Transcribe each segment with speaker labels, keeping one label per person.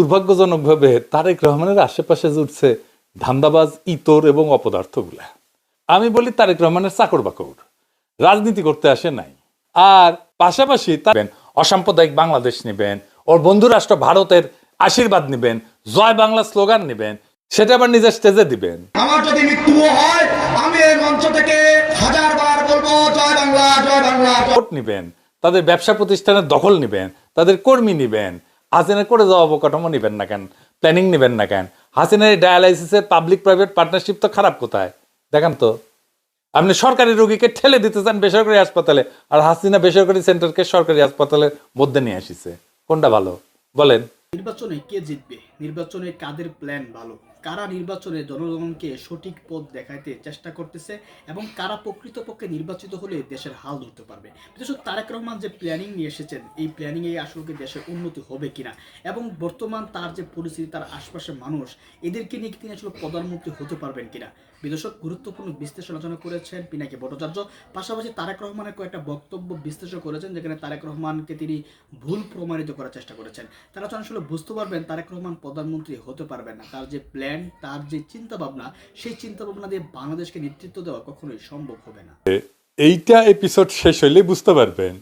Speaker 1: দুর্ভাগ্যজনকভাবে তারেক রহমানের আশেপাশে জুটছে ধান্দাবাজ ইতর এবং অপদার্থগুলা। আমি বলি তারেক রহমানের চাকর বাকর। রাজনীতি করতে আসে নাই। আর পাশাপাশি তার অসাম্প্রদায়িক বাংলাদেশ নেবেন ওর বন্ধু রাষ্ট্র ভারতের আশীর্বাদ নেবেন জয় বাংলা স্লোগান নেবেন সেটা আবার নিজের স্টেজে দিবেন।
Speaker 2: আমার যদি মৃত্যুও হয় আমি এই মঞ্চ থেকে হাজার বার বলব জয় বাংলা জয় বাংলা
Speaker 1: ভোট নিবেন তাদের ব্যবসা প্রতিষ্ঠানের দখল নিবেন তাদের কর্মী নিবেন হাসিনা করে যাওয়া অবকাঠামো নেবেন না কেন? প্ল্যানিং নেবেন না কেন? হাসিনার ডায়ালাইসিসের পাবলিক প্রাইভেট পার্টনারশিপ তো খারাপ কোথায়? দেখেন তো। আপনি সরকারি রোগীকে ঠেলে দিতে চান বেসরকারি হাসপাতালে, আর হাসিনা বেসরকারি সেন্টারকে সরকারি হাসপাতালের মধ্যে নিয়ে আসিছে। কোনটা ভালো? বলেন।
Speaker 3: নির্বাচনে কে জিতবে? নির্বাচনে কাদের প্ল্যান ভালো? কারা নির্বাচনে জনগণকে সঠিক পথ দেখাইতে চেষ্টা করতেছে এবং কারা প্রকৃতপক্ষে নির্বাচিত হলে দেশের হাল ধরতে পারবে? বিশেষ তারেক রহমান যে প্ল্যানিং নিয়ে এসেছেন, এই প্ল্যানিংয়ে আসলে দেশের উন্নতি হবে কিনা? এবং বর্তমান তার যে পরিস্থিতি, তার আশপাশের মানুষ, এদেরকে নিয়ে তিনি আসলে প্রধানমন্ত্রী হতে পারবেন কিনা? বিদর্শক গুরুত্বপূর্ণ বিশ্লেষণ আলোচনা করেছেন পিনাকি ভট্টাচার্য। পাশাপাশি তারেক রহমানের কয়েকটা বক্তব্য বিশ্লেষণ করেছেন, যেখানে তারেক রহমানকে তিনি ভুল প্রমাণিত করার চেষ্টা করেছেন। তারা আসলে বুঝতে পারবেন তারেক রহমান প্রধানমন্ত্রী হতে পারবেন না। তার যে প্ল্যান তার যে চিন্তা ভাবনা সেই চিন্তা ভাবনা দিয়ে বাংলাদেশকে নেতৃত্ব দেওয়া কখনোই সম্ভব হবে না।
Speaker 1: এইটা এপিসোড শেষ হইলে বুঝতে পারবেন,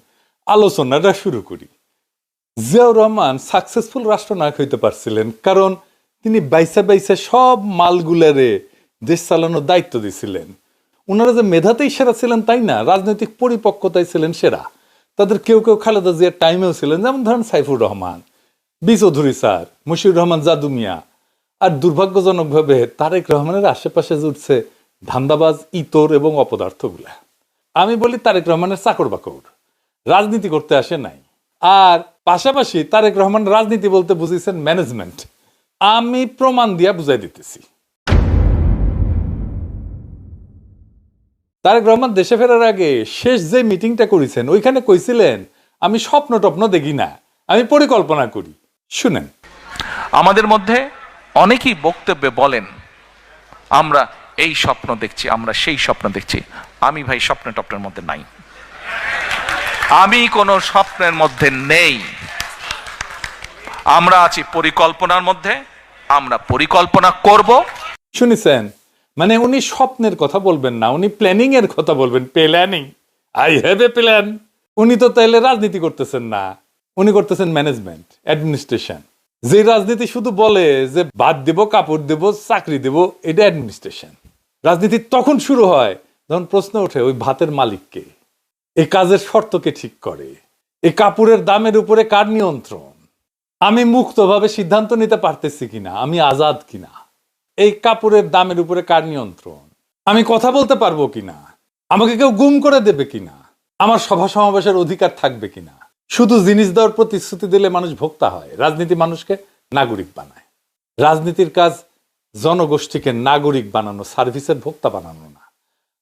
Speaker 1: আলোচনাটা শুরু করি। জিয়াউর রহমান সাকসেসফুল রাষ্ট্রনায়ক হইতে পারছিলেন, কারণ তিনি বাইসা বাইসা সব মালগুলারে দেশ চালানোর দায়িত্ব দিয়েছিলেন ওনারা যে মেধাতেই সেরা ছিলেন তাই না? রাজনৈতিক পরিপক্কতায় ছিলেন সেরা। তাদের কেউ কেউ খালেদা জিয়ার টাইমেও ছিলেন, যেমন ধরেন সাইফুর রহমান, বি চৌধুরী স্যার মুশিউর রহমান জাদু মিয়া আর দুর্ভাগ্যজনকভাবে তারেক রহমানের আশেপাশে জুটছে ধান্দাবাজ, ইতর এবং অপদার্থগুলা। আমি বলি তারেক রহমানের চাকর বাকর। রাজনীতি করতে আসে নাই। আর পাশাপাশি তারেক রহমান রাজনীতি বলতে বুঝিয়েছেন ম্যানেজমেন্ট আমি প্রমাণ দিয়া বুঝাই দিতেছি। তারেক রহমান দেশে ফেরার আগে শেষ যে মিটিংটা করেছেন ওইখানে কইছিলেন আমি স্বপ্ন টপ্ন দেখি না আমি পরিকল্পনা করি। শুনেন।
Speaker 4: আমাদের মধ্যে অনেকেই বক্তব্যে বলেন আমরা এই স্বপ্ন দেখছি আমরা সেই স্বপ্ন দেখছি। আমি ভাই স্বপ্ন টপ্নের মধ্যে নাই। আমি কোনো স্বপ্নের মধ্যে নেই। আমরা আছি পরিকল্পনার মধ্যে আমরা পরিকল্পনা করব।
Speaker 1: শুনেছেন মানে উনি স্বপ্নের কথা বলবেন না, উনি প্ল্যানিং এর কথা বলবেন, planning I have a plan উনি তো তাইলে রাজনীতি করতেছেন না, উনি করতেছেন ম্যানেজমেন্ট অ্যাডমিনিস্ট্রেশন যে রাজনীতি শুধু বলে যে ভাত দেব, কাপড় দেব, চাকরি দেব, এটা অ্যাডমিনিস্ট্রেশন রাজনীতি তখন শুরু হয়, যখন প্রশ্ন ওঠে, ওই ভাতের মালিককে এই কাজের শর্তকে ঠিক করে এই কাপড়ের দামের উপরে কার নিয়ন্ত্রণ? আমি মুক্তভাবে সিদ্ধান্ত নিতে পারতেছি কিনা, আমি আজাদ কিনা? এই কাপড়ের দামের উপরে কার নিয়ন্ত্রণ? আমি কথা বলতে পারব কিনা? আমাকে কেউ গুম করে দেবে কিনা? আমার সভা সমাবেশের অধিকার থাকবে কিনা? শুধু জিনিস দেওয়ার প্রতিশ্রুতি দিলে মানুষ ভোক্তা হয়, রাজনীতি মানুষকে নাগরিক বানায়। রাজনীতির কাজ জনগোষ্ঠীকে নাগরিক বানানো, সার্ভিসের ভোক্তা বানানো না।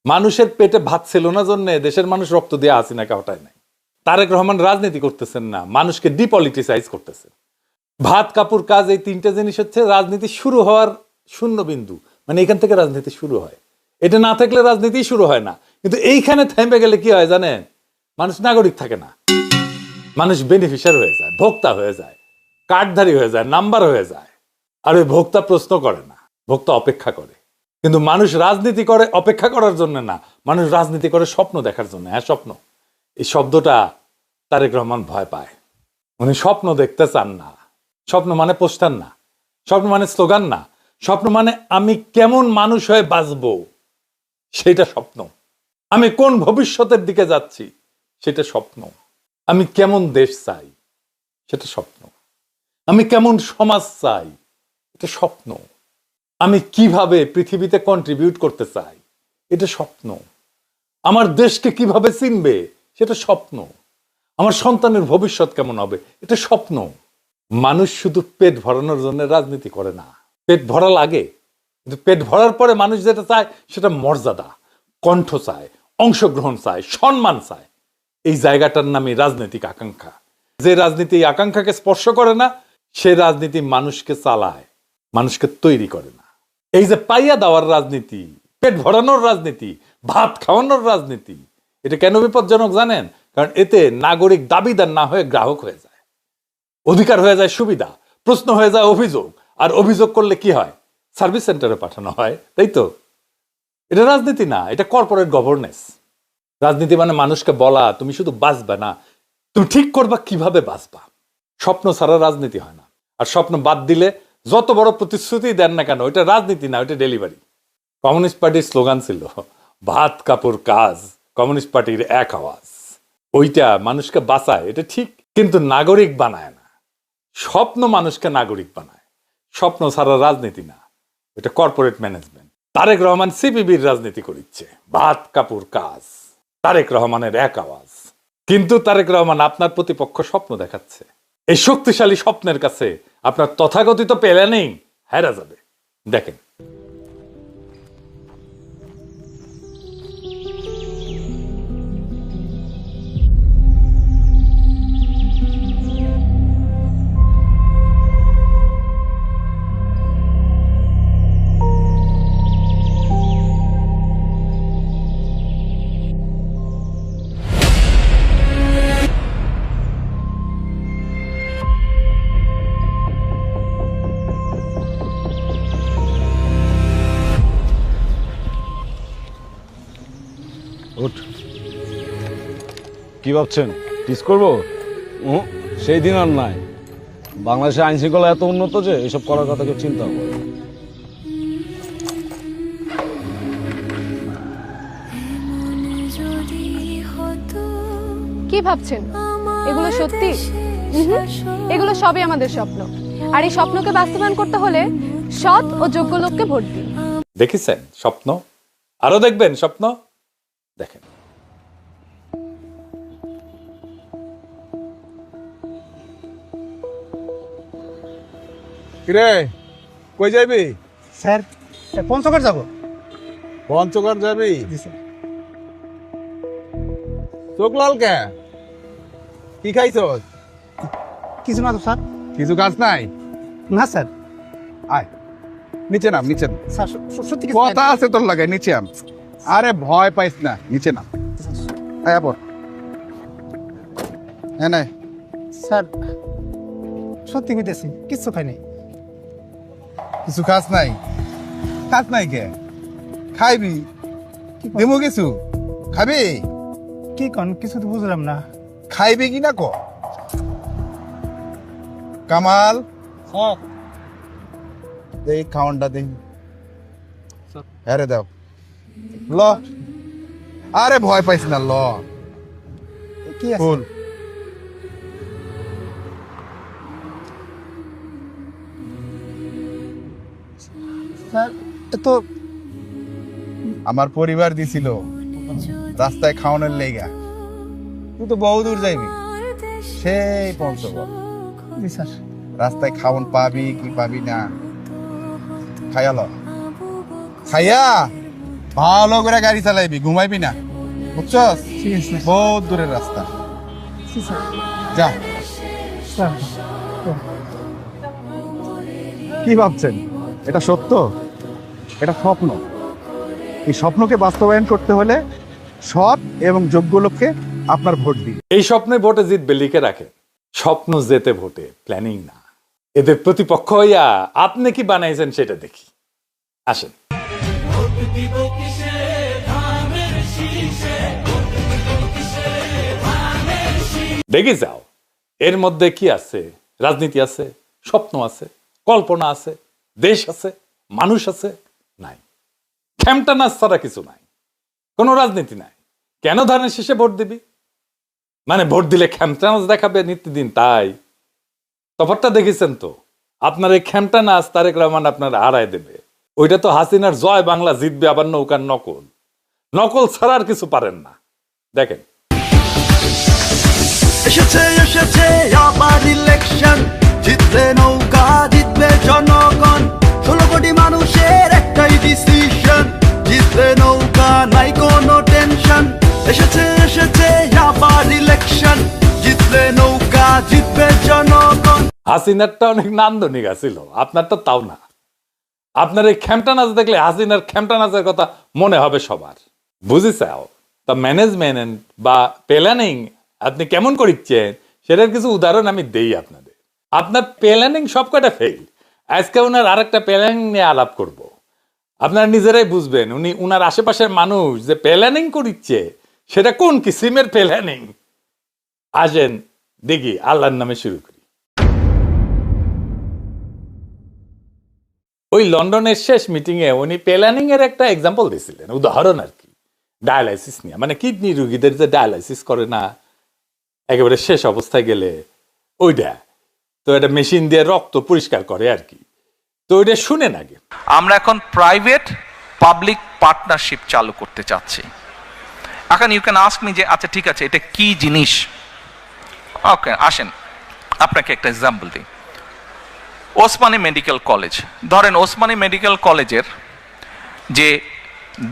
Speaker 1: মানুষের পেটে ভাত ছিল না জন্য দেশের মানুষ রক্ত দিয়ে হাসিনাকে হটায় নাই। তারেক রহমান রাজনীতি করতেছেন না, মানুষকে ডিপলিটিসাইজ করতেছেন। ভাত, কাপড়, কাজ এই তিনটা জিনিস হচ্ছে রাজনীতি শুরু হওয়ার শূন্য বিন্দু। মানে এখান থেকে রাজনীতি শুরু হয়। এটা না থাকলে রাজনীতি শুরু হয় না। কিন্তু এইখানে থেমে গেলে কি হয় জানেন? মানুষ নাগরিক থাকে না। মানুষ বেনিফিশিয়ার হয়ে যায়, ভোক্তা হয়ে যায়, কার্ডধারী হয়ে যায় নাম্বার হয়ে যায়। আর ওই ভোক্তা প্রশ্ন করে না, ভোক্তা অপেক্ষা করে। কিন্তু মানুষ রাজনীতি করে, অপেক্ষা করার জন্য না। মানুষ রাজনীতি করে স্বপ্ন দেখার জন্য। হ্যাঁ স্বপ্ন। এই শব্দটা তারেক রহমান ভয় পায়। উনি স্বপ্ন দেখতে চান না। স্বপ্ন মানে পোস্টার না। স্বপ্ন মানে স্লোগান না। স্বপ্ন মানে আমি কেমন মানুষ হয়ে বাঁচব? সেটা স্বপ্ন। আমি কোন ভবিষ্যতের দিকে যাচ্ছি? সেটা স্বপ্ন। আমি কেমন দেশ চাই? সেটা স্বপ্ন। আমি কেমন সমাজ চাই? এটা স্বপ্ন। আমি কীভাবে পৃথিবীতে কন্ট্রিবিউট করতে চাই? এটা স্বপ্ন। আমার দেশকে কীভাবে চিনবে? সেটা স্বপ্ন। আমার সন্তানের ভবিষ্যৎ কেমন হবে? এটা স্বপ্ন। মানুষ শুধু পেট ভরানোর জন্য রাজনীতি করে না। পেট ভরা লাগে। কিন্তু পেট ভরার পরে মানুষ যেটা চায়, সেটা মর্যাদা, কণ্ঠ চায়, অংশগ্রহণ চায়, সম্মান চায়। এই জায়গাটার নামই রাজনৈতিক আকাঙ্ক্ষা। যে রাজনীতি আকাঙ্ক্ষাকে স্পর্শ করে না, সে রাজনীতি মানুষকে চালায়, মানুষকে তৈরি করে না। এই যে পাইয়া দেওয়ার রাজনীতি, পেট ভরানোর রাজনীতি, ভাত খাওয়ানোর রাজনীতি, এটা কেন বিপজ্জনক জানেন? কারণ এতে নাগরিক দাবিদার না হয়ে গ্রাহক হয়ে যায়। অধিকার হয়ে যায় সুবিধা, প্রশ্ন হয়ে যায় অভিযোগ আর অভিযোগ করলে কি হয়? সার্ভিস সেন্টারে পাঠানো হয়, তাই তো? এটা রাজনীতি না, এটা কর্পোরেট গভর্নেন্স রাজনীতি মানে মানুষকে বলা, তুমি শুধু বাঁচবে না। তুমি ঠিক করবা, কীভাবে বাঁচবা? স্বপ্ন ছাড়া রাজনীতি হয় না। আর স্বপ্ন বাদ দিলে যত বড় প্রতিশ্রুতি দেন না কেন, ওইটা রাজনীতি না, ওইটা ডেলিভারি কমিউনিস্ট পার্টির স্লোগান ছিল, ভাত, কাপড়, কাজ। কমিউনিস্ট পার্টির এক আওয়াজ। ওইটা মানুষকে বাঁচায়, এটা ঠিক, কিন্তু নাগরিক বানায় না। স্বপ্ন মানুষকে নাগরিক বানায়। স্বপ্ন ছাড়া রাজনীতি না। এটা কর্পোরেট ম্যানেজমেন্ট তারেক রহমান সিপিবির রাজনীতি করিচ্ছে। ভাত কাপুর কাজ। তারেক রহমানের এক আওয়াজ। কিন্তু তারেক রহমান আপনার প্রতিপক্ষ স্বপ্ন দেখাচ্ছে। এই শক্তিশালী স্বপ্নের কাছে আপনার তথাকথিত প্ল্যানিং হেরা যাবে। দেখেন।
Speaker 5: উঠ কি ভাবছেন? টিস করব? সেই দিন আর নাই। বাংলাদেশের আইন শৃঙ্খলা এত উন্নত যে এসব করার কথা কেউ চিন্তা করে।
Speaker 6: কি ভাবছেন? এগুলো সত্যি? এগুলো সবই আমাদের স্বপ্ন। আর এই স্বপ্নকে বাস্তবায়ন করতে হলে সৎ ও যোগ্য লোককে ভোট দিন।
Speaker 1: দেখেছেন স্বপ্ন? আরও দেখবেন স্বপ্ন? দেখেন।
Speaker 7: কিরে কই যাবি?
Speaker 8: স্যার পঞ্চগড় যাব।
Speaker 7: পঞ্চগড় যাবি? চোখ লাল কে? কি খাইছ
Speaker 8: কিছু না তো স্যার।
Speaker 7: কিছু কাজ নাই?
Speaker 8: না স্যার।
Speaker 7: আয় নিচে নাম নিচে। কথা আছে তোর লাগে নিচে আম। আরে ভয় পাইস না নিচে নাম। আয় পর হ্যাঁ নাই।
Speaker 8: স্যার সত্যি কইতেছি কিচ্ছু খাই নাই।
Speaker 7: কিছু খাস নাই? খাস নাই কে? খাইবি? দেবো কিছু? খাবি?
Speaker 8: কি কন কিছু তো বুঝলাম না।
Speaker 7: খাইবি কি না ক? কামাল? এই খাওয়ানটা দেই হ্যাঁ রে দাও। ল। আরে ভয় পাইস না ল।
Speaker 8: কি
Speaker 7: ফুল।
Speaker 8: স্যার তো
Speaker 7: আমার পরিবার দিছিল। রাস্তায় খাওয়ানোর লেগা। তুই তো বহু দূর যাইবি। সেই পঞ্চগড়
Speaker 8: স্যার।
Speaker 7: রাস্তায় খাওয়ান পাবি কি পাবি না। খাইয়া ল। খাইয়া? ভালো করে গাড়ি চালাইবি ঘুমাইবি না। বুঝছস? বহুত দূরের রাস্তা। যা। কি ভাবছেন? এটা সত্য? এটা স্বপ্ন। এই স্বপ্নকে বাস্তবায়ন করতে হলে সৎ এবং যোগ্য লোককে আপনার ভোট দিন।
Speaker 1: এই স্বপ্নে ভোটে জিতবে লিখে রাখে। স্বপ্ন যেতে ভোটে প্ল্যানিং না। এদের প্রতিপক্ষ হইয়া আপনি কি বানাইছেন সেটা দেখি। আসেন। দেখে যাও, এর মধ্যে কি আছে? রাজনীতি আছে, স্বপ্ন আছে, কল্পনা আছে, দেশ আছে, মানুষ আছে, নাই। খেমটা নাচ ছাড়া কিছু নাই, কোনো রাজনীতি নাই। কেন ধানের শেষে ভোট দিবি? মানে ভোট দিলে খেমটা নাচ দেখাবে নিত্যদিন তাই। তফাতটা দেখেছেন তো, আপনার এই খেমটা নাচ তারেক রহমান আপনার হারায় দেবে। ওইটা তো হাসিনার জয় বাংলা জিতবে আবার নৌকার নকল। নকল ছাড়া আর কিছু পারেন না। দেখেন।
Speaker 9: এসেছে এসেছে আবার ইলেকশন জিতবে নৌকা জিতবে জনগণ। ষোলো কোটি মানুষের একটাই ডিসিশন জিতবে নৌকা নাই কোনো টেনশন এসেছে এসেছে আবার ইলেকশন জিতবে নৌকা জিতবে জনগণ।
Speaker 1: হাসিনারটা অনেক নান্দনিক আছিল। আপনার তো তাও না। আপনার এই খ্যামটা নাচ দেখলে হাসিনার খেমটা নাচের কথা মনে হবে সবার। বুঝেছাও তা ম্যানেজমেন্ট বা প্ল্যানিং আপনি কেমন করিচ্ছেন সেটার কিছু উদাহরণ আমি দেই আপনাদের। আপনার প্ল্যানিং সব কটা ফেল আজকে ওনার আরেকটা প্ল্যানিং নিয়ে আলাপ করব। আপনারা নিজেরাই বুঝবেন, উনি উনার আশেপাশের মানুষ যে প্ল্যানিং করিচ্ছে, সেটা কোন কিসিমের প্ল্যানিং আসেন, দেখি, আল্লাহর নামে শুরু করি। ওই লন্ডনের শেষ মিটিং এ উনি প্ল্যানিং এর একটা এক্সাম্পল দিয়েছিলেন উদাহরণ আর কি ডায়ালাইসিস নিয়ে। মানে কিডনি রুগীদের যে ডায়ালাইসিস করে না, একেবারে শেষ অবস্থায় গেলে ওইটা তো এটা মেশিন দিয়ে রক্ত পরিষ্কার করে আর কি। তো ওইটা শুনেন আগে।
Speaker 4: আমরা এখন প্রাইভেট পাবলিক পার্টনারশিপ চালু করতে চাচ্ছি। এখন ইউ ক্যান আস্ক মি যে আচ্ছা ঠিক আছে, এটা কি জিনিস? ওকে আসেন, আপনাকে একটা এক্সাম্পল দিই। Osmani medical college. ধরেন ওসমানী মেডিকেল কলেজের যে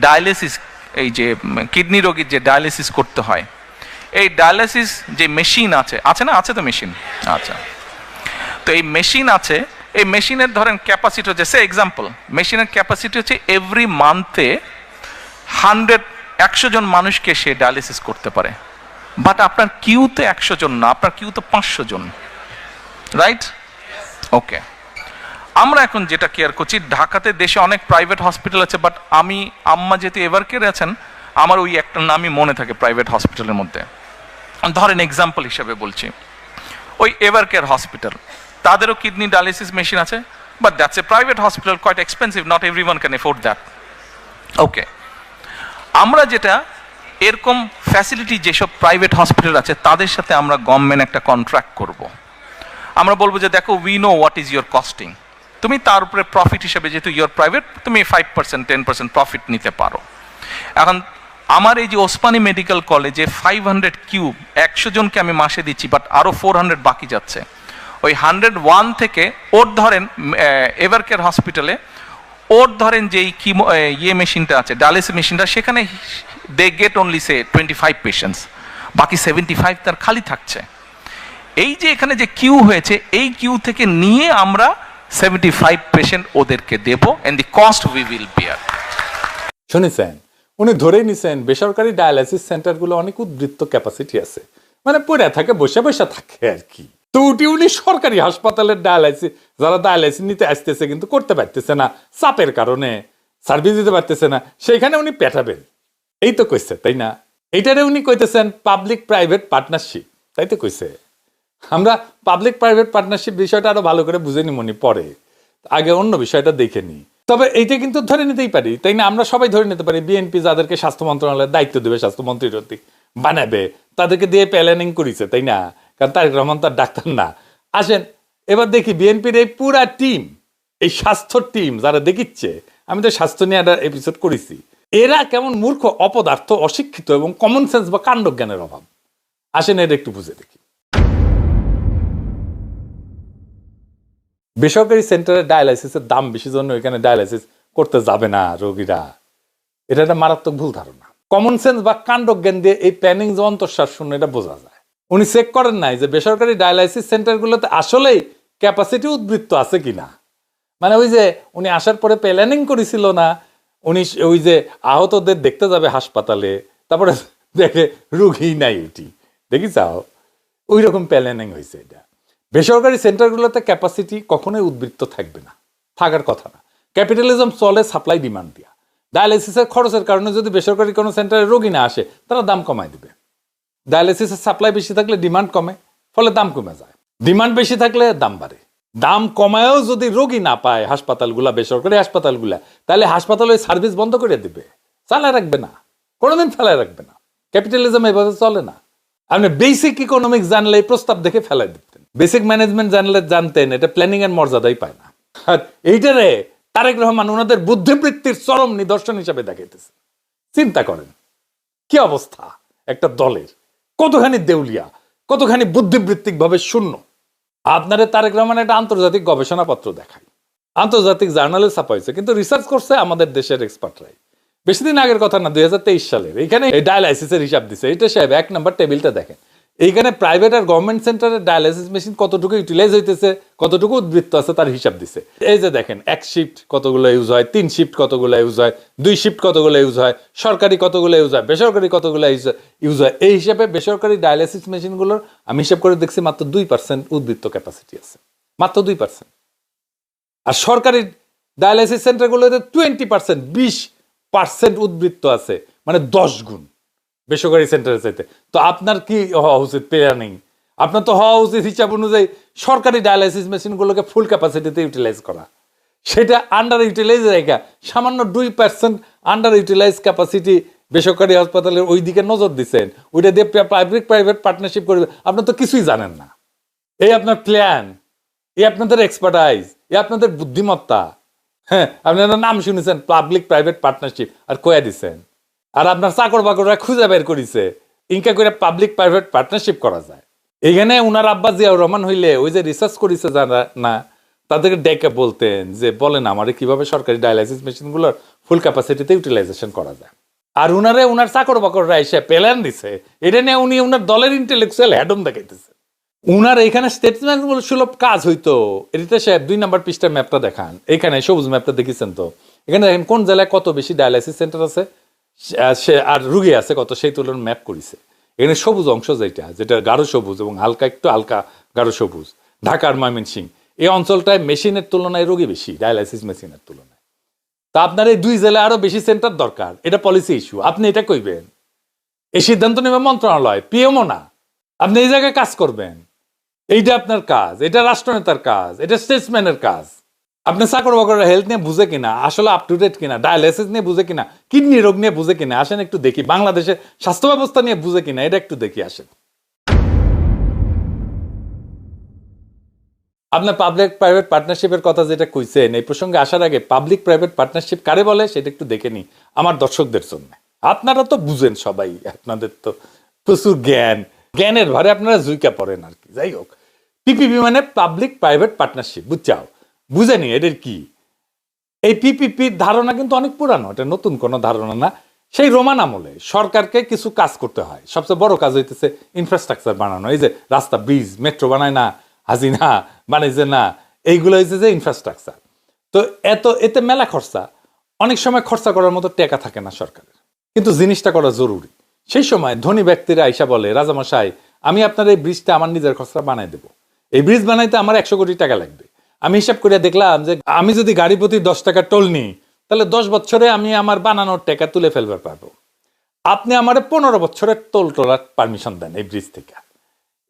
Speaker 4: ডায়ালিসিস, এই যে কিডনি রোগীর যে ডায়ালিসিস করতে হয়, এই ডায়ালিসিস যে মেশিন আছে আছে না? আছে তো মেশিন? আচ্ছা। তো এই মেশিন আছে, এই মেশিনের ধরেন ক্যাপাসিটি হচ্ছে সে এক্সাম্পল মেশিনের ক্যাপাসিটি হচ্ছে এভরি মান্থে হান্ড্রেড একশো জন মানুষকে সে ডায়ালিসিস করতে পারে। বাট আপনার কিউতে একশো জন না, আপনার কিউতে পাঁচশো জন। রাইট ওকে আমরা এখন যেটা কেয়ার করছি, ঢাকাতে দেশে অনেক প্রাইভেট হসপিটাল আছে বাট আমি আম্মা যেহেতু এভার কেয়ারে আছেন, আমার ওই একটা নামই মনে থাকে প্রাইভেট হসপিটালের মধ্যে। ধরেন এক্সাম্পল হিসেবে বলছি, ওই এভার কেয়ার হসপিটাল তাদেরও কিডনি ডায়ালিসিস মেশিন আছে but that's a private hospital quite expensive not every one can afford that okay আমরা যেটা, এরকম ফ্যাসিলিটি যেসব প্রাইভেট হসপিটাল আছে, তাদের সাথে আমরা গভর্নমেন্ট একটা কন্ট্রাক্ট করব। আমরা বলব যে দেখো we know what is your costing তুমি তার উপরে প্রফিট হিসেবে যেহেতু ইয়োর প্রাইভেট তুমি five percent ten percent profit নিতে পারো। এখন আমার এই যে ওসমানী মেডিকেল কলেজে ফাইভ হান্ড্রেড কিউব একশো জনকে আমি মাসে দিচ্ছি বাট আরও ফোর হান্ড্রেড বাকি যাচ্ছে। ওই হান্ড্রেড ওয়ান থেকে ওর ধরেন এভার কেয়ার হসপিটালে ওর ধরেন যেই কিমো ইয়ে মেশিনটা আছে ডায়ালিসিস মেশিনটা, সেখানে they get only say twenty five patients বাকি সেভেন্টি ফাইভ তার খালি থাকছে। এই যে এখানে যে কিউ হয়েছে, এই কিউ থেকে নিয়ে আমরা সেভেন্টি ফাইভ পেশেন্ট ওদেরকে দেব and the cost we will bear
Speaker 1: শুনেছেন উনি ধরেই নিছেন, বেসরকারি ডায়ালাইসিস সেন্টারগুলো অনেক উদ্বৃত্ত ক্যাপাসিটি আছে। মানে পড়ে থাকে, বসে বসে থাকে আর কি। তো উটি উনি সরকারি হাসপাতালের ডায়ালাইসিস যারা ডায়ালাইসিস নিতে আসতেছে কিন্তু করতে পারতেছে না, চাপের কারণে সার্ভিস দিতে পারতেছে না, সেইখানে উনি পেটাবেন। এই তো কইছে, তাই না? এইটারে উনি কইতেছেন পাবলিক প্রাইভেট পার্টনারশিপ তাই তো কইছে। আমরা পাবলিক প্রাইভেট পার্টনারশিপ বিষয়টা আরও ভালো করে বুঝে নিমনি পরে। আগে অন্য বিষয়টা দেখে নিই। তবে এইটা কিন্তু ধরে নিতেই পারি, তাই না? আমরা সবাই ধরে নিতে পারি বিএনপি যাদেরকে স্বাস্থ্য মন্ত্রণালয়ের দায়িত্ব দেবে স্বাস্থ্যমন্ত্রী বানাবে, তাদেরকে দিয়ে প্ল্যানিং করেছে, তাই না? কারণ তারেক রহমান তার ডাক্তার না। আসেন, এবার দেখি বিএনপির এই পুরা টিম এই স্বাস্থ্য টিম যারা দেখিচ্ছে, আমি তো স্বাস্থ্য নিয়ে একটা এপিসোড করেছি, এরা কেমন মূর্খ, অপদার্থ, অশিক্ষিত এবং কমন সেন্স বা কাণ্ডজ্ঞানের অভাব। আসেন এটা একটু বুঝে দেখি। বেসরকারি সেন্টারে ডায়ালাইসিসের দাম বেশি জন্য এখানে ডায়ালাইসিস করতে যাবে না রোগীরা। এটা একটা মারাত্মক ভুল ধারণা। কমন সেন্স বা কাণ্ডজ্ঞান দিয়ে এই প্ল্যানিং যে অন্তঃশ্বাস শূন্য, এটা বোঝা যায়। উনি চেক করেন নাই যে বেসরকারি ডায়ালাইসিস সেন্টারগুলোতে আসলেই ক্যাপাসিটি উদ্বৃত্ত আছে কিনা। মানে ওই যে উনি আসার পরে প্ল্যানিং করেছিল না, উনি ওই যে আহতদের দেখতে যাবে হাসপাতালে, তারপরে দেখে রুগী নাই এটি। দেখি চাও ওই রকম প্ল্যানিং হয়েছে এটা। বেসরকারি সেন্টারগুলোতে ক্যাপাসিটি কখনোই উদ্বৃত্ত থাকবে না। থাকার কথা না। ক্যাপিটালিজম চলে সাপ্লাই ডিমান্ড দিয়া। ডায়ালিসিসের খরচের কারণে যদি বেসরকারি কোনো সেন্টারে রোগী না আসে, তারা দাম কমায় দিবে। ডায়ালিসিসের সাপ্লাই বেশি থাকলে ডিমান্ড কমে, ফলে দাম কমে যায়। ডিমান্ড বেশি থাকলে দাম বাড়ে। দাম কমায়ও যদি রোগী না পায় হাসপাতালগুলা, বেসরকারি হাসপাতালগুলা, তাহলে হাসপাতাল ওই সার্ভিস বন্ধ করে দিবে। চালায় রাখবে না। কোনোদিন ফেলায় রাখবে না। ক্যাপিটালিজম এভাবে চলে না। আপনি বেসিক ইকোনমিক্স জানলে এই প্রস্তাব দেখে ফেলাই দিতেন। বেসিক ম্যানেজমেন্ট জানলে জানতেন, এটা প্ল্যানিং এর মর্যাদাই পায় না। আর এইটারে তারেক রহমান ওনাদের বুদ্ধিবৃত্তির চরম নিদর্শন হিসাবে দেখাইতেছে। চিন্তা করেন, কি অবস্থা? একটা দলের কতখানি দেউলিয়া, কতখানি বুদ্ধিবৃত্তিক ভাবে শূন্য? আপনারে তারেক রহমান একটা আন্তর্জাতিক গবেষণাপত্র দেখায়। আন্তর্জাতিক জার্নালে ছাপা হয়েছে, কিন্তু রিসার্চ করছে আমাদের দেশের এক্সপার্টরাই বেশি দিন আগের কথা না, দুই হাজার তেইশ সালের। এইখানে ডায়ালাইসিসের হিসাব দিছে। এটা সাহেব এক নাম্বার টেবিলটা দেখেন। এইখানে প্রাইভেট আর গভর্নমেন্ট সেন্টারের ডায়ালাইসিস মেশিন কতটুকু ইউটিলাইজ হইতেছে, কতটুকু উদ্বৃত্ত আছে তার হিসাব দিছে। এই যে দেখেন, এক শিফট কতগুলো ইউজ হয়, তিন শিফট কতগুলো ইউজ হয়, দুই শিফট কতগুলো ইউজ হয়, সরকারি কতগুলো ইউজ হয়, বেসরকারি কতগুলো ইউজ ইউজ হয়। এই হিসাবে বেসরকারি ডায়ালাইসিস মেশিনগুলোর আমি হিসাব করে দেখছি মাত্র দুই পার্সেন্ট উদ্বৃত্ত ক্যাপাসিটি আছে। মাত্র দুই পার্সেন্ট আর সরকারি ডায়ালাইসিস সেন্টারগুলোতে টোয়েন্টি পার্সেন্ট বিশ পার্সেন্ট উদ্বৃত্ত আছে মানে দশ গুণ। বেসরকারি সেন্টারের চাইতে। তো আপনার কি হওয়া উচিত? প্ল্যানিং আপনার তো হওয়া উচিত হিসাব অনুযায়ী সরকারি ডায়ালাইসিস মেশিনগুলোকে ফুল ক্যাপাসিটিতে ইউটিলাইজ করা। সেটা আন্ডার ইউটিলাইজ জায়গা সামান্য দুই পার্সেন্ট আন্ডার ইউটিলাইজ ক্যাপাসিটি বেসরকারি হাসপাতালের ওই দিকে নজর দিচ্ছেন ওইটা দিয়ে পাবলিক প্রাইভেট পার্টনারশিপ করবে। আপনার তো কিছুই জানেন না। এই আপনার প্ল্যান এই আপনাদের এক্সপার্টাইজ এই আপনাদের বুদ্ধিমত্তা। হ্যাঁ আপনারা নাম শুনেছেন পাবলিক প্রাইভেট পার্টনারশিপ আর কয়া দিছেন? আর আপনার চাকর বাকররা খুঁজে বের করিছে। ইনকা করে পাবলিক প্রাইভেট পার্টনারশিপ করা যায়। এইখানে উনার আব্বা জিয়াউর রহমান হইলে ওই যে রিসার্চ করিছে যারা না, তাদেরকে ডেকে বলতেন যে, বলেন আমারে কীভাবে সরকারি ডায়ালাইসিস মেশিনগুলোর ফুল ক্যাপাসিটিতে ইউটিলাইজেশন করা যায়? আর উনারে উনার চাকর বাকররা এসে প্ল্যান দিছে। এটা নিয়ে উনি উনার দলের ইন্টেলেকচুয়াল হ্যাডম দেখাইতেছে। উনার এখানে স্টেটসম্যান সুলভ কাজ হইতো। এডিটর সাহেব দুই নাম্বার পৃষ্ঠার ম্যাপটা দেখান। এখানে সবুজ ম্যাপটা দেখেছেন তো? এখানে দেখেন কোন জেলায় কত বেশি ডায়ালাইসিস সেন্টার আছে? সে- আর রুগী আছে কত, সেই তুলনার ম্যাপ করেছে। এখানে সবুজ অংশ যেটা যেটা গাঢ় সবুজ এবং হালকা একটু হালকা গাঢ় সবুজ। ঢাকার ময়মনসিং এই অঞ্চলটায় মেশিনের তুলনায় রোগী বেশি ডায়ালাইসিস মেশিনের তুলনায়। তা আপনার এই দুই জেলায় আরও বেশি সেন্টার দরকার, এটা পলিসি ইস্যু আপনি এটা কইবেন। এই সিদ্ধান্ত নেবে মন্ত্রণালয় পিএমও না। আপনি এই জায়গায় কাজ করবেন। এইটা আপনার কাজ, এটা রাষ্ট্রনেতার কাজ, এটা স্টেটসম্যানের কাজ। আপনি চাকর বাকর হেলথ নিয়ে বুঝে কিনা, আসলে আপ টু ডেট কিনা ডায়ালাইসিস নিয়ে বুঝে কিনা কিডনি রোগ নিয়ে বুঝে কিনা, আসেন একটু দেখি, বাংলাদেশের স্বাস্থ্য ব্যবস্থা নিয়ে বুঝে কিনা, এটা একটু দেখি আসেন। আপনার পাবলিক প্রাইভেট পার্টনারশিপের কথা যেটা কইছেন, এই প্রসঙ্গে আসার আগে পাবলিক প্রাইভেট পার্টনারশিপ কারে বলে, সেটা একটু দেখে নি আমার দর্শকদের জন্য। আপনারা তো বুঝেন সবাই, আপনাদের তো প্রচুর জ্ঞান, জ্ঞানের ভারে আপনারা জুইকা পড়েন আর কি, যাই হোক। পিপিপি মানে পাবলিক প্রাইভেট পার্টনারশিপ বুঝছাও? বুঝেনি এদের কি? এই পিপিপির ধারণা কিন্তু অনেক পুরানো, এটা নতুন কোনো ধারণা না। সেই রোমান আমলে সরকারকে কিছু কাজ করতে হয়। সবচেয়ে বড় কাজ হইতেছে ইনফ্রাস্ট্রাকচার বানানো। এই যে রাস্তা ব্রিজ মেট্রো বানায় না হাজিনা বানাইছে না, এইগুলো হয়েছে যে ইনফ্রাস্ট্রাকচার তো এত, এতে মেলা খরচা। অনেক সময় খরচা করার মতো টাকা থাকে না সরকারের। কিন্তু জিনিসটা করা জরুরি। সেই সময় ধনী ব্যক্তিরা আইসা বলে, রাজামশাই, আমি আপনার এই ব্রিজটা আমার নিজের খরচা বানাই দেবো। এই ব্রিজ বানাইতে আমার একশো কোটি টাকা লাগবে। আমি হিসাব করে দেখলাম যে আমি যদি গাড়ি প্রতি দশ টাকা টোল নিই, তাহলে দশ বছরে আমি আমার বানানোর টাকা তুলে ফেলবার পারব। আপনি আমার পনেরো বছরের টোল টোলার পারমিশন দেন এই ব্রিজ থেকে।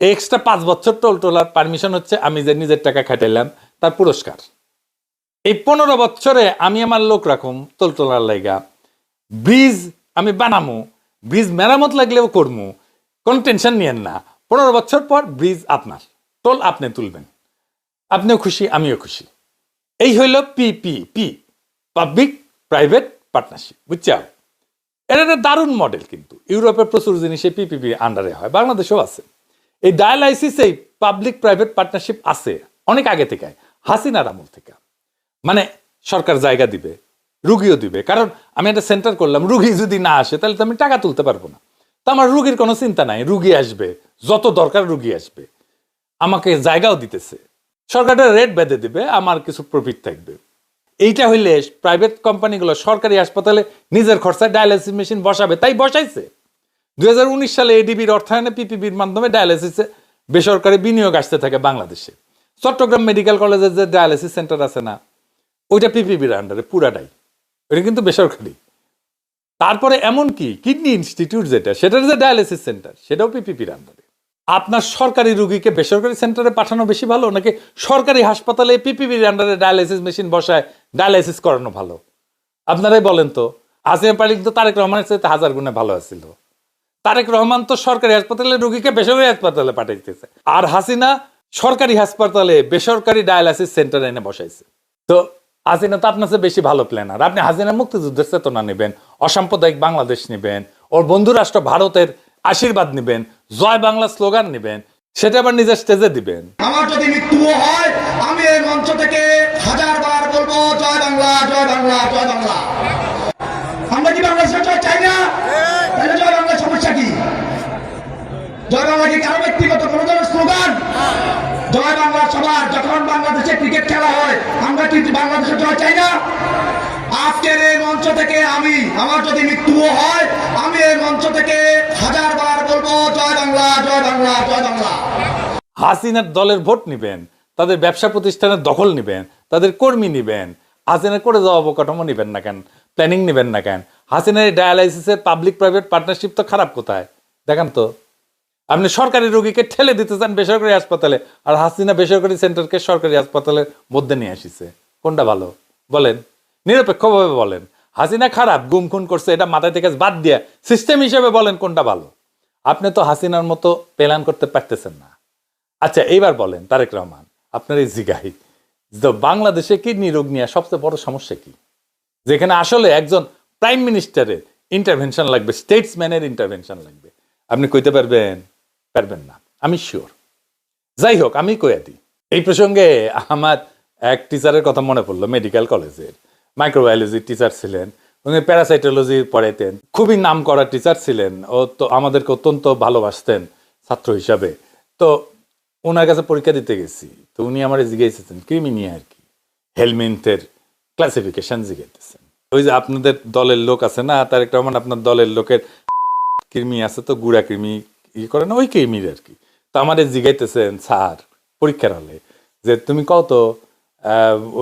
Speaker 1: এক্সট্রা পাঁচ বছর টোল টোলার পারমিশন হচ্ছে আমি যে নিজের টাকা খাটাইলাম, তার পুরস্কার। এই পনেরো বছরে আমি আমার লোক রাখুম টোল টোলার লাইগা। ব্রিজ আমি বানামু ব্রিজ মেরামত লাগলেও করমু, কোনো টেনশন নিয়েন না। পনেরো বছর পর ব্রিজ আপনার, টোল আপনি তুলবেন। আপনিও খুশি, আমিও খুশি। এই হইল P P P public private partnership বুঝছ এটা একটা দারুণ মডেল কিন্তু। ইউরোপের প্রচুর জিনিস পিপিপি আন্ডারে হয়, বাংলাদেশেও আছে। এই ডায়ালাইসিস পাবলিক প্রাইভেট পার্টনারশিপ আছে, অনেক আগে থেকে। হাসিনার আমল থেকে। মানে সরকার জায়গা দিবে, রুগীও দিবে। কারণ আমি একটা সেন্টার করলাম, রুগী যদি না আসে, তাহলে তো আমি টাকা তুলতে পারব না। তো আমার রুগীর কোনো চিন্তা নাই, রুগী আসবে, যত দরকার রুগী আসবে। আমাকে জায়গাও দিতেছে। সরকারের রেট বেঁধে দিবে, আমার কিছু প্রফিট থাকবে। এইটা হইলে প্রাইভেট কোম্পানিগুলো সরকারি হাসপাতালে নিজের খরচায় ডায়ালাইসিস মেশিন বসাবে, তাই বসাইছে। দু হাজার উনিশ সালে এডিবির অর্থায়নে পিপিবির মাধ্যমে ডায়ালাইসিসে বেসরকারি বিনিয়োগ আসতে থাকে বাংলাদেশে। চট্টগ্রাম মেডিকেল কলেজের যে ডায়ালাইসিস সেন্টার আছে না, ওইটা পিপিবির আন্ডারে পুরাটাই ওইটা কিন্তু বেসরকারি। তারপরে এমন কি কিডনি ইনস্টিটিউট যেটা, সেটার যে ডায়ালিসিস সেন্টার সেটাও পিপিপির আন্ডারে আপনার সরকারি রুগীকে বেসরকারি সেন্টারে পাঠানো বেশি ভালো নাকি সরকারি হাসপাতালে পিপিবির আন্ডারে ডায়ালিসিস মেশিন বসায় ডায়ালিসিস করানো ভালো? আপনারাই বলেন তো। আসিয়া পালিক তো তারেক রহমানের চাইতে হাজার গুণে ভালো আছিল। তারেক রহমান তো সরকারি হাসপাতালে রুগীকে বেসরকারি হাসপাতালে পাঠাইতেছে। আর হাসিনা সরকারি হাসপাতালে বেসরকারি ডায়ালাইসিস সেন্টার এনে বসাইছে। তো হাসিনা তো আপনার বেশি ভালো প্ল্যানার। আপনি হাসিনা মুক্তিযুদ্ধের চেতনা নেবেন, অসাম্প্রদায়িক বাংলাদেশ নেবেন, ওর বন্ধু রাষ্ট্র ভারতের আশীর্বাদ নেবেন, জয় বাংলা স্লোগান নেবেন, সেটা আবার নিজের স্টেজে দিবেন।
Speaker 2: আমার যদি মৃত্যুও হয়, আমি এই মঞ্চ থেকে হাজার বার বলব, জয় বাংলা জয় বাংলা জয় বাংলা। আমরা কি বাংলাদেশের জয় চাই না? তাহলে জয় বাংলার সমস্যা কি? জয় বাংলা কি কারও ব্যক্তিগত কোনো ধরনের স্লোগান? জয় বাংলা সবার, যখন বাংলাদেশে ক্রিকেট খেলা হয়, আমরা কি বাংলাদেশের জয় চাই না? আজকের এই মঞ্চ থেকে আমি, আমার যদি মৃত্যুও হয়, আমি এই মঞ্চ থেকে হাজার বার বলব, জয় বাংলা জয় বাংলা জয় বাংলা।
Speaker 1: হাসিনার দলের ভোট নিবেন, তাদের ব্যবসা প্রতিষ্ঠানের দখল নেবেন, তাদের কর্মী নেবেন, হাসিনা করে যাওয়া অবকাঠামো নেবেন না কেন প্ল্যানিং নেবেন না কেন? হাসিনার ডায়ালাইসিসের পাবলিক প্রাইভেট পার্টনারশিপ তো খারাপ কোথায়? দেখেন তো। আপনি সরকারি রোগীকে ঠেলে দিতে চান বেসরকারি হাসপাতালে, আর হাসিনা বেসরকারি সেন্টারকে সরকারি হাসপাতালের মধ্যে নিয়ে আসিছে। কোনটা ভালো? বলেন। নিরপেক্ষভাবে বলেন। হাসিনা খারাপ, গুম খুন করছে, এটা মাথায় থেকে বাদ দিয়ে সিস্টেম হিসেবে বলেন কোনটা ভালো। আপনি তো হাসিনার মতো প্ল্যান করতে পারতেছেন না। আচ্ছা এইবার বলেন, তারেক রহমান, আপনার এই জিগাই বাংলাদেশে কিডনি রোগ নিয়ে সবচেয়ে বড় সমস্যা কি? যেখানে আসলে একজন প্রাইম মিনিস্টারের ইন্টারভেনশন লাগবে স্টেটসম্যানের ইন্টারভেনশন লাগবে। আপনি কইতে পারবেন? পারবেন না। আমি শিওর যাই হোক, আমি কইয়া দিই। এই প্রসঙ্গে আমার এক টিচারের কথা মনে পড়ল মেডিকেল কলেজের মাইক্রোবায়োলজির টিচার ছিলেন, উনি প্যারাসাইটোলজি পড়াইতেন। খুবই নাম করা টিচার ছিলেন, ও তো আমাদেরকে অত্যন্ত ভালোবাসতেন ছাত্র হিসাবে। তো ওনার কাছে পরীক্ষা দিতে গেছি, তো উনি আমার জিজ্ঞেসেছেন কৃমি নিয়ে আর কি, হেলমেন্টের ক্লাসিফিকেশন জিজ্ঞেসেছেন ওই যে আপনাদের দলের লোক আছে না, তার একটা মানে আপনার দলের লোকের কৃমি আছে তো, গুড়া কৃমি ই করে না, ওই কৃমির আর কি। তো আমাদের জিগাইতেছেন, স্যার, পরীক্ষার হলে যে তুমি কত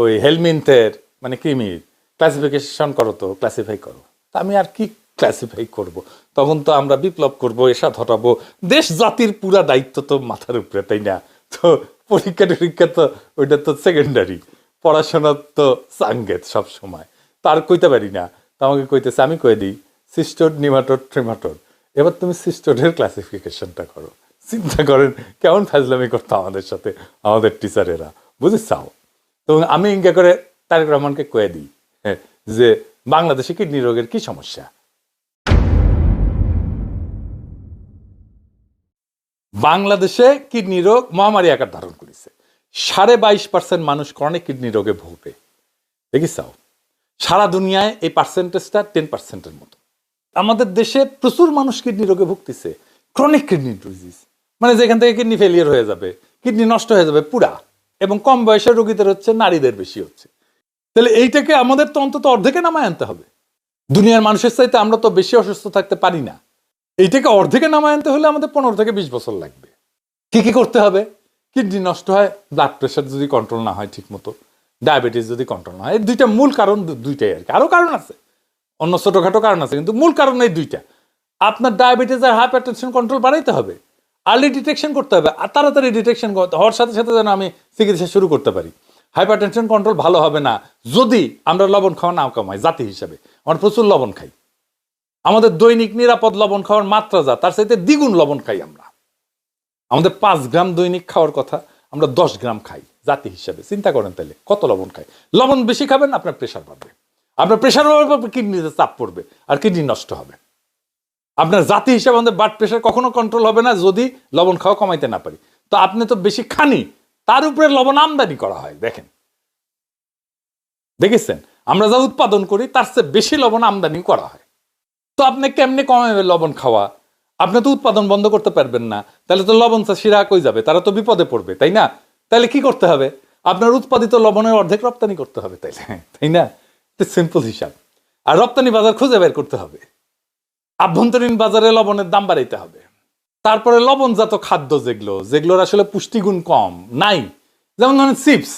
Speaker 1: ওই হেলমিন্থের মানে কৃমির ক্লাসিফিকেশন করো তো ক্লাসিফাই করো। তা আমি আর কি ক্লাসিফাই করব। তখন তো আমরা বিপ্লব করব এসাদ হটাবো। দেশ জাতির পুরা দায়িত্ব তো মাথার উপরে, তাই না? তো পরীক্ষা টরীক্ষা তো, ওইটা তো সেকেন্ডারি পড়াশোনার তো সাঙ্গেত সব সময়। তার কইতে পারি না। তো আমাকে কইতেছে, আমি কয়ে দিই, সিস্টোড, নিমাটোড ট্রিমাটোড এবার তুমি সিস্টোডের ক্লাসিফিকেশনটা করো। চিন্তা করেন, কেমন ফাজলামি করতো আমাদের সাথে, আমাদের টিচারেরা বুঝেছাও তো আমি ইঙ্গা করে তারেক রহমানকে কয়ে দিই হ্যাঁ, যে বাংলাদেশে কিডনি রোগের কি সমস্যা? বাংলাদেশে কিডনি রোগ মহামারী আকার ধারণ করেছে। সাড়ে বাইশ পার্সেন্ট মানুষ ক্রনিক কিডনি রোগে ভুগবে। দেখিসাও সারা দুনিয়ায় এই পার্সেন্টেজটা টেন পার্সেন্টের মতো। আমাদের দেশে প্রচুর মানুষ কিডনি রোগে ভুগতেছে। ক্রনিক কিডনি ডিজিজ মানে যেখান থেকে কিডনি ফেলিয়ার হয়ে যাবে কিডনি নষ্ট হয়ে যাবে পুরা। এবং কম বয়সের রোগীদের হচ্ছে নারীদের বেশি হচ্ছে। তাহলে এইটাকে আমাদের তো অন্তত অর্ধেকে নামায় আনতে হবে। দুনিয়ার মানুষের চাইতে আমরা তো বেশি অসুস্থ থাকতে পারি না। এইটাকে অর্ধেকে নামায় আনতে হলে আমাদের পনেরো থেকে বিশ বছর লাগবে। কি কি করতে হবে? কিডনি নষ্ট হয় ব্লাড প্রেশার যদি কন্ট্রোল না হয় ঠিক মতো ডায়াবেটিস যদি কন্ট্রোল না হয়, এই দুইটা মূল কারণ দুইটাই আর কি। আরও কারণ আছে, অন্য ছোটোখাটো কারণ আছে, কিন্তু মূল কারণ এই দুইটা। আপনার ডায়াবেটিস আর হাইপার টেনশন কন্ট্রোল বাড়াইতে হবে আর্লি ডিটেকশন করতে হবে, আর তাড়াতাড়ি ডিটেকশন হওয়ার সাথে সাথে যেন আমি চিকিৎসা শুরু করতে পারি। হাইপার টেনশন কন্ট্রোল ভালো হবে না। যদি আমরা লবণ খাওয়া না কমাই, জাতি হিসাবে। আমরা প্রচুর লবণ খাই। আমাদের দৈনিক নিরাপদ লবণ খাওয়ার মাত্রা যা, তার সাথে দ্বিগুণ লবণ খাই আমরা। আমাদের পাঁচ গ্রাম দৈনিক খাওয়ার কথা আমরা দশ গ্রাম খাই, জাতি হিসাবে। চিন্তা করেন তাহলে, কত লবণ খাই? লবণ বেশি খাবেন, আপনার প্রেশার বাড়বে। আপনার প্রেশার বাড়বে কিডনিতে চাপ পড়বে, আর কিডনি নষ্ট হবে। আপনার জাতি হিসাবে আমাদের ব্লাড প্রেশার কখনো কন্ট্রোল হবে না, যদি লবণ খাওয়া কমাইতে না পারি। তো আপনি তো বেশি খানি তার উপরে লবণ আমদানি করা হয়, দেখেন। দেখেছেন? আমরা যা উৎপাদন করি, তার চেয়ে বেশি লবণ আমদানি করা হয়। তো আপনি কেমনে কমাবে লবণ খাওয়া? আপনি তো উৎপাদন বন্ধ করতে পারবেন না। তাহলে তো লবণ চাষিরা কই যাবে, তারা তো বিপদে পড়বে, তাই না? তাহলে কি করতে হবে? আপনার উৎপাদিত লবণের অর্ধেক রপ্তানি করতে হবে, তাইলে, তাই না? সিম্পল হিসাব। আর রপ্তানি বাজার খুঁজে বের করতে হবে। আভ্যন্তরীণ বাজারে লবণের দাম বাড়াইতে হবে। তারপরে লবণজাত খাদ্য যেগুলো, যেগুলোর আসলে পুষ্টিগুণ কম, নাই। যেমন ধরেন চিপস,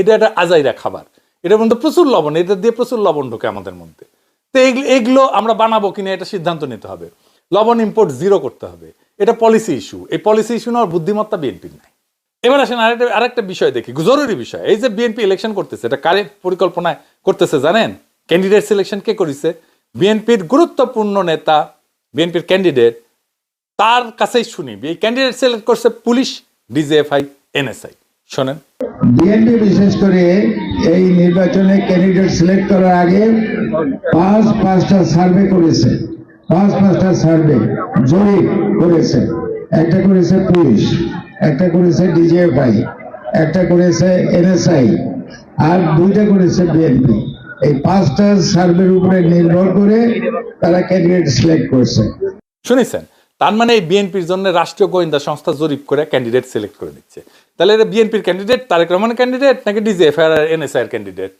Speaker 1: এটা একটা আজাইরা খাবার। এটার মধ্যে প্রচুর লবণ, এটা দিয়ে প্রচুর লবণ ঢোকে আমাদের মধ্যে। তো এগুলো আমরা বানাবো কিনা এটা সিদ্ধান্ত নিতে হবে। লবণ ইম্পোর্ট জিরো করতে হবে। এটা পলিসি ইস্যু এই পলিসি ইস্যু নেওয়ার বুদ্ধিমত্তা বিএনপির নাই। এবার আসেন আরেকটা আরেকটা বিষয় দেখি, জরুরি বিষয়। এই যে বিএনপি ইলেকশন করতেছে, এটা কারে পরিকল্পনায় করতেছে জানেন? ক্যান্ডিডেট সিলেকশন কে করেছে? বিএনপির গুরুত্বপূর্ণ নেতা বিএনপির ক্যান্ডিডেট তার কাছেই শুনি। এই ক্যান্ডিডেট সিলেক্ট করছে পুলিশ ডিজিএফআই এনএসআই। শোনেন।
Speaker 10: বিএনপি বিশেষ করে এই নির্বাচনে ক্যান্ডিডেট সিলেক্ট করার আগে পাঁচ পাঁচটা সার্ভে করেছে। পাঁচ পাঁচটা সার্ভে জরিপ করেছে। একটা করেছে পুলিশ একটা করেছে ডিজিএফআই একটা করেছে এনএসআই আর দুইটা করেছে বিএনপি এই পাঁচটা সার্ভের উপরে নির্ভর করে তারা ক্যান্ডিডেট সিলেক্ট করছে।
Speaker 1: শুনেছেন? তার মানে এই বিএনপির জন্য রাষ্ট্রীয় গোয়েন্দা সংস্থা জরিপ করে ক্যান্ডিডেট সিলেক্ট করে দিচ্ছে। তাহলে এটা বিএনপির ক্যান্ডিডেট তারেক রহমানের ক্যান্ডিডেট নাকি ডিজিএফআই আর এনএসআই এর ক্যান্ডিডেট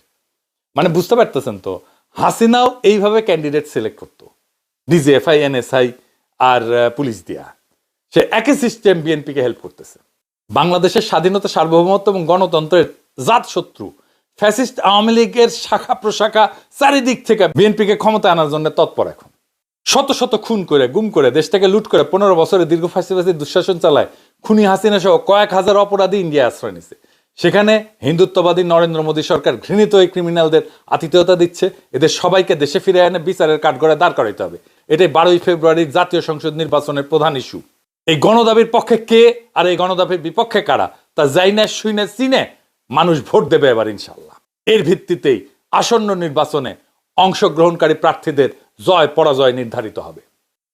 Speaker 1: মানে বুঝতে পারতেছেন তো, হাসিনাও এইভাবে ক্যান্ডিডেট সিলেক্ট করতো। ডিজিএফআই এনএসআই আর পুলিশ দিয়া। সে একই সিস্টেম বিএনপিকে হেল্প করতেছে। বাংলাদেশের স্বাধীনতা, সার্বভৌমত্ব এবং গণতন্ত্রের জাত শত্রু। ফ্যাসিস্ট আওয়ামী লীগের শাখা প্রশাখা চারিদিক থেকে বিএনপিকে ক্ষমতা আনার জন্য তৎপর এখন। শত শত খুন করে, গুম করে দেশটাকে লুট করে পনেরো বছরে দীর্ঘ ফাঁসিবাসী দুঃশাসন চালায়। খুনি হাসিনা সহ কয়েক হাজার অপরাধী ইন্ডিয়া আশ্রয় নিছে। সেখানে হিন্দুত্ববাদী নরেন্দ্র মোদী সরকার ঘৃণিত এই ক্রিমিনালদের আতিথেয়তা দিচ্ছে। এদের সবাইকে দেশে ফিরে এনে বিচারের কাঠগড়ায় দাঁড় করাইতে হবে। এটাই বারোই ফেব্রুয়ারির জাতীয় সংসদ নির্বাচনের প্রধান ইস্যু। এই গণদাবির পক্ষে কে আর এই গণদাবির বিপক্ষে কারা, তা যাই না শুই না চিনে মানুষ ভোট দেবে এবার ইনশাল্লাহ এর ভিত্তিতেই আসন্ন নির্বাচনে অংশগ্রহণকারী প্রার্থীদের জয়, পরাজয় নির্ধারিত হবে।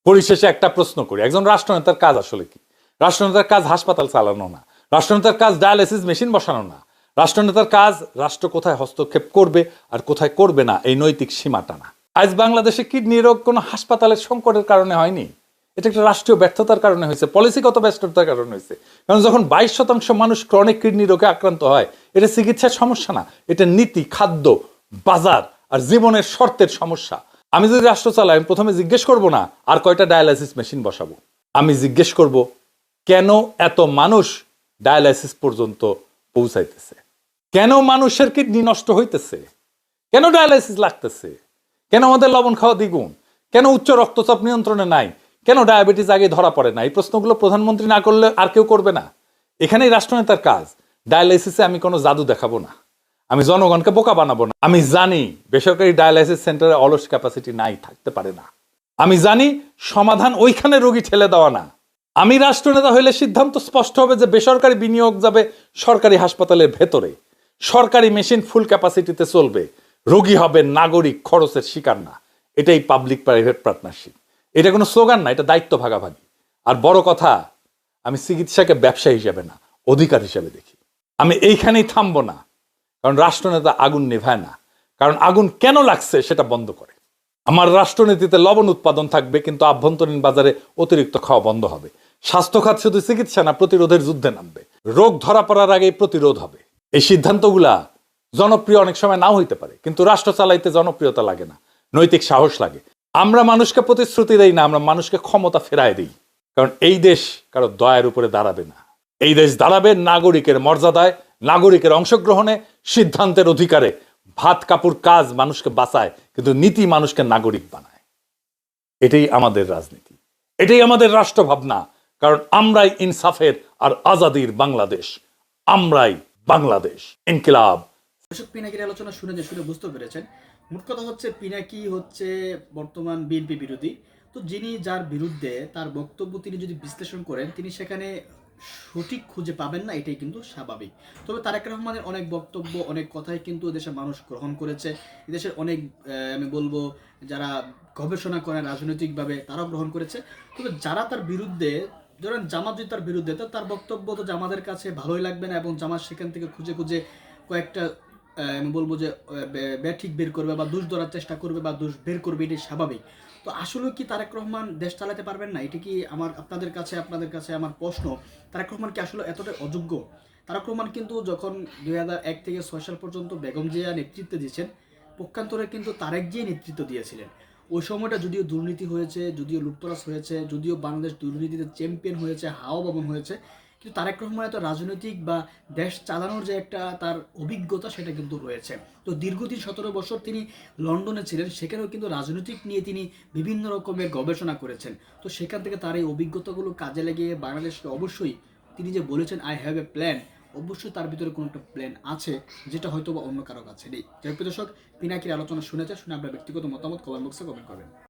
Speaker 1: পরিশেষে একটা প্রশ্ন করি। একজন রাষ্ট্রনেতার কাজ আসলে কি? রাষ্ট্রনেতার কাজ হাসপাতাল চালানো না। রাষ্ট্রনেতার কাজ ডায়ালিসিস মেশিন বসানো না। রাষ্ট্রনেতার কাজ রাষ্ট্র কোথায় হস্তক্ষেপ করবে আর কোথায় করবে না, এই নৈতিক সীমাটা না। আজ বাংলাদেশে কিডনি রোগ কোনো হাসপাতালের সংকটের কারণে হয়নি। এটা একটা রাষ্ট্রীয় ব্যর্থতার কারণে হয়েছে, পলিসিগত ব্যস্ততার কারণে হয়েছে। কারণ যখন বাইশ শতাংশ মানুষ ক্রনিক কিডনি রোগে আক্রান্ত হয়, এটা চিকিৎসার সমস্যা না, এটা নীতি, খাদ্য, বাজার আর জীবনের শর্তের সমস্যা। আমি যদি রাষ্ট্র চালাই, আমি প্রথমে জিজ্ঞেস করব না, আর কয়টা ডায়ালাইসিস মেশিন বসাবো? আমি জিজ্ঞেস করব, কেন এত মানুষ ডায়ালাইসিস পর্যন্ত পৌঁছাইতেছে? কেন মানুষের কিডনি নষ্ট হইতেছে? কেন ডায়ালাইসিস লাগতেছে? কেন আমাদের লবণ খাওয়া দ্বিগুণ? কেন উচ্চ রক্তচাপ নিয়ন্ত্রণে নাই? কেন ডায়াবেটিস আগে ধরা পড়ে না? এই প্রশ্নগুলো প্রধানমন্ত্রী না করলে আর কেউ করবে না। এখানেই রাষ্ট্রনেতার কাজ। ডায়ালাইসিসে আমি কোনো জাদু দেখাবো না। আমি জনগণকে বোকা বানাবো না। আমি জানি বেসরকারি ডায়ালাইসিস সেন্টারে অলস ক্যাপাসিটি নাই, থাকতে পারে না। আমি জানি সমাধান ওইখানে রোগী ঠেলে দেওয়া না। আমি রাষ্ট্রনেতা হইলে সিদ্ধান্ত স্পষ্ট হবে যে বেসরকারি বিনিয়োগ যাবে সরকারি হাসপাতালের ভেতরে। সরকারি মেশিন ফুল ক্যাপাসিটিতে চলবে। রোগী হবে নাগরিক, খরচের শিকার না। এটাই পাবলিক প্রাইভেট পার্টনারশিপ। এটা কোনো স্লোগান না, এটা দায়িত্ব ভাগাভাগি। আর বড় কথা, আমি চিকিৎসাকে ব্যবসা হিসেবে না, অধিকার হিসেবে দেখি। আমি এইখানেই থামবো না। কারণ রাষ্ট্রনেতা আগুন নেভায় না। কারণ আগুন কেন লাগছে সেটা বন্ধ করে। আমার রাষ্ট্রনীতিতে লবণ উৎপাদন থাকবে, কিন্তু আভ্যন্তরীণ বাজারে অতিরিক্ত খাওয়া বন্ধ হবে। স্বাস্থ্য খাত শুধু চিকিৎসা না, প্রতিরোধের যুদ্ধে নামবে। রোগ ধরা পড়ার আগে প্রতিরোধ হবে। এই সিদ্ধান্তগুলা জনপ্রিয় অনেক সময় নাও হইতে পারে, কিন্তু রাষ্ট্র চালাইতে জনপ্রিয়তা লাগে না, নৈতিক সাহস লাগে। আমরা মানুষকে প্রতিশ্রুতি দেই না, আমরা মানুষকে ক্ষমতা ফেরায় দিই। কারণ এই দেশ কারও দয়ের উপরে দাঁড়াবে না। এই দেশ দাঁড়াবে নাগরিকের মর্যাদায় নাগরিকের অংশগ্রহণে সিদ্ধান্তের অধিকারে ভাত কাপড় কাজ মানুষকে বাঁচায়, কিন্তু নীতি মানুষকে নাগরিক বানায়। এটাই আমাদের রাজনীতি। এটাই আমাদের রাষ্ট্র ভাবনা কারণ আমরাই ইনসাফের আর আজাদির বাংলাদেশ। আমরাই বাংলাদেশ। ইনকিলাব।
Speaker 3: দর্শক, পিনাকির আলোচনা শুনে যে শুনে বুঝতে পেরেছেন। মোট কথা হচ্ছে, পিনাকি হচ্ছে বর্তমান বিএনপি বিরোধী। তো যিনি যার বিরুদ্ধে তার বক্তব্য তিনি যদি বিশ্লেষণ করেন, তিনি সেখানে সঠিক খুঁজে পাবেন না, এটাই কিন্তু স্বাভাবিক। তবে তারেক রহমানের অনেক বক্তব্য, অনেক কথাই কিন্তু দেশের মানুষ গ্রহণ করেছে। এদেশের অনেক আমি বলব, যারা গবেষণা করেন রাজনৈতিকভাবে, তারাও গ্রহণ করেছে। তবে যারা তার বিরুদ্ধে, ধরেন জামাত যদি তার বিরুদ্ধে, তো তার বক্তব্য তো জামাদের কাছে ভালোই লাগবে না এবং জামাত সেখান থেকে খুঁজে খুঁজে কয়েকটা আমি বলব যে ব্যাঠিক বের করবে বা দোষ ধরার চেষ্টা করবে বা দোষ বের করবে, এটাই স্বাভাবিক। তো আসলে কি তারেক রহমান দেশ চালাতে পারবেন না? এটা কি আমার, আপনাদের কাছে আপনাদের কাছে আমার প্রশ্ন। তারেক রহমান কি আসলে এতটাই অযোগ্য? তারেক রহমান কিন্তু যখন দুই এক থেকে ছয় সাল পর্যন্ত বেগম জিয়া নেতৃত্ব দিয়েছেন, পক্ষান্তরে কিন্তু তারেক জিয়া নেতৃত্ব দিয়েছিলেন। ওই সময়টা যদিও দুর্নীতি হয়েছে, যদিও লুটতরাজ হয়েছে, যদিও বাংলাদেশ দুর্নীতিতে চ্যাম্পিয়ন হয়েছে, হাওয়া ভবন হয়েছে কিন্তু তারেক রহমান এত রাজনৈতিক বা দেশ চালানোর যে একটা তার অভিজ্ঞতা সেটা কিন্তু রয়েছে। তো দীর্ঘদিন সতেরো বছর তিনি লন্ডনে ছিলেন, সেখানেও কিন্তু রাজনৈতিক নিয়ে তিনি বিভিন্ন রকমের গবেষণা করেছেন। তো সেখান থেকে তার এই অভিজ্ঞতাগুলো কাজে লাগিয়ে বাংলাদেশকে অবশ্যই তিনি যে বলেছেন আই হ্যাভ এ প্ল্যান অবশ্যই তার ভিতরে কোনো একটা প্ল্যান আছে, যেটা হয়তো বা অন্য কারও কাছে নেই। যাই দর্শক, পিনাকির আলোচনা শুনেছে শুনে আপনার ব্যক্তিগত মতামত কমেন্ট বক্সে কমেন্ট করবেন।